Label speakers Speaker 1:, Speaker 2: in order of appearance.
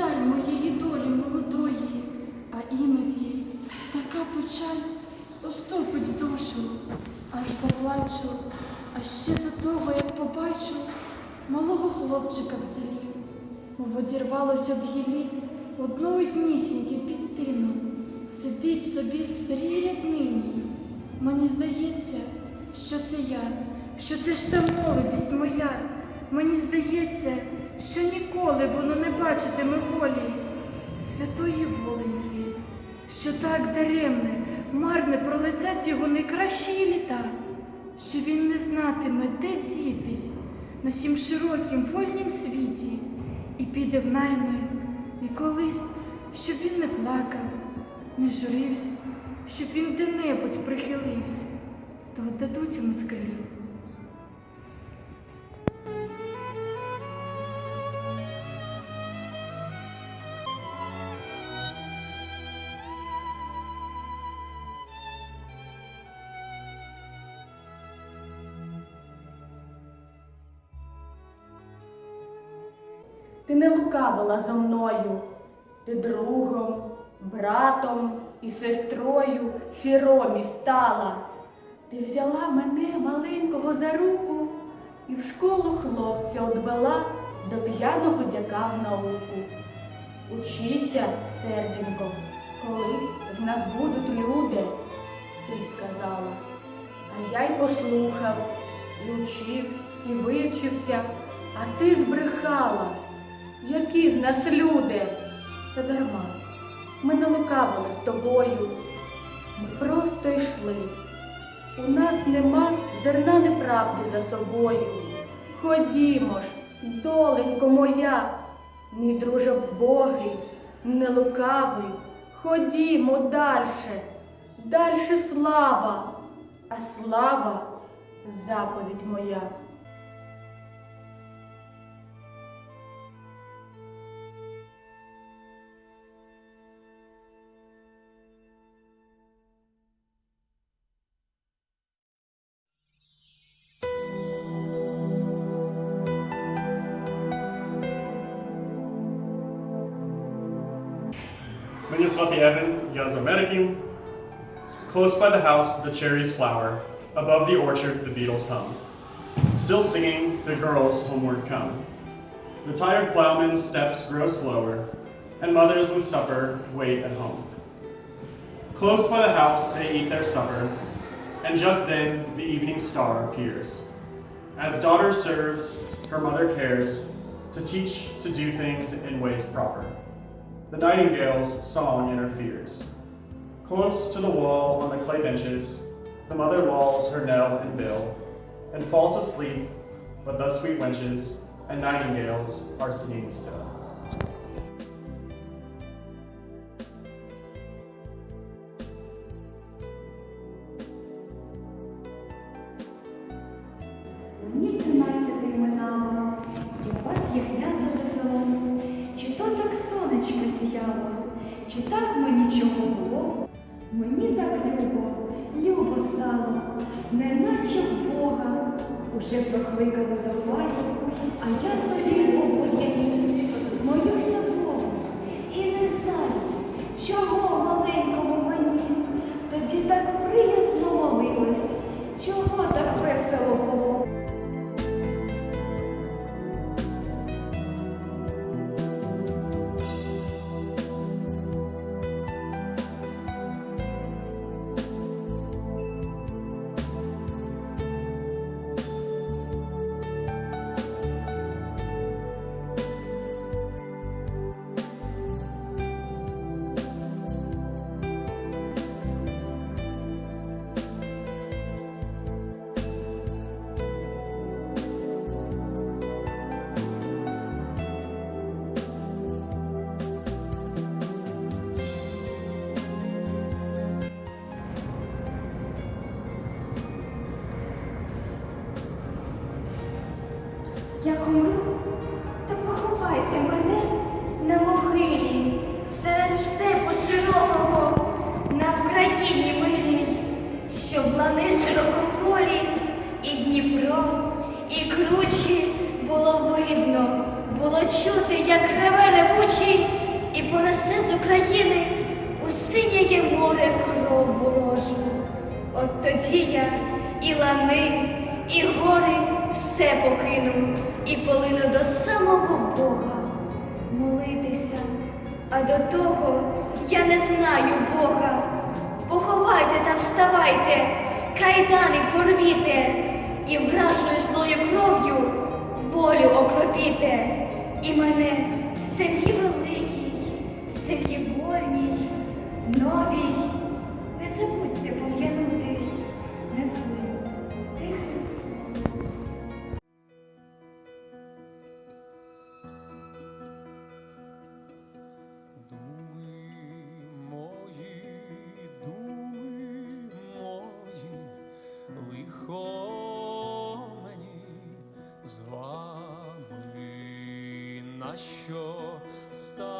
Speaker 1: Не жаль моєї долі молодої, а іноді така печаль оступить душу, аж заплачу, а ще до того, як побачу малого хлопчика в селі, мов одірвалося від гілі одної днісіньки під тином, сидить собі в старій ряднині. Мені здається, що це я, що це ж та молодість моя. Мені здається, що ніколи воно не бачитиме волі святої воленьки, що так даремне, марне пролетять його найкращі літа, що він не знатиме, де дітись на сім широкім вольнім світі, і піде в найми, і колись, щоб він не плакав, не журився, щоб він де-небудь прихилився, то дадуть йому скрилі.
Speaker 2: Ти не лукавила зо мною, ти другом, братом і сестрою сіромі стала. Ти взяла мене маленького за руку і в школу хлопця одвела до п'яного дяка в науку. Учися, серденько, колись з нас будуть люди, ти сказала. А я й послухав, і учив, і вивчився, а ти збрехала. Які з нас люди? Та дарма. Ми не лукавили з тобою. Ми просто йшли. У нас нема зерна неправди за собою. Ходімо ж, доленько моя, мій друже вбогий, не лукавий. Ходімо дальше, дальше слава, а слава заповідь моя.
Speaker 3: Agnes Matieven, Yazamerkin. Close by the house, the cherries flower. Above the orchard, the beetles hum. Still singing, the girls homeward come. The tired plowman's steps grow slower, and mothers with supper wait at home. Close by the house, they eat their supper, and just then the evening star appears. As daughter serves, her mother cares, to teach to do things in ways proper. The nightingale's song interferes. Close to the wall on the clay benches, the mother lulls her knell and bill, and falls asleep, but the sweet wenches and nightingales are singing still.
Speaker 4: Сонечко чи так мені чого було? Мені так любо, любо стало, неначе Бога. Уже прокликала до славі,
Speaker 5: синє море кров ворожу. От тоді я і лани, і гори все покину, і полину до самого Бога молитися. А до того я не знаю Бога. Поховайте та вставайте, кайдани порвіте, і вражою злою кров'ю волю окропіте, і мене
Speaker 6: що стати?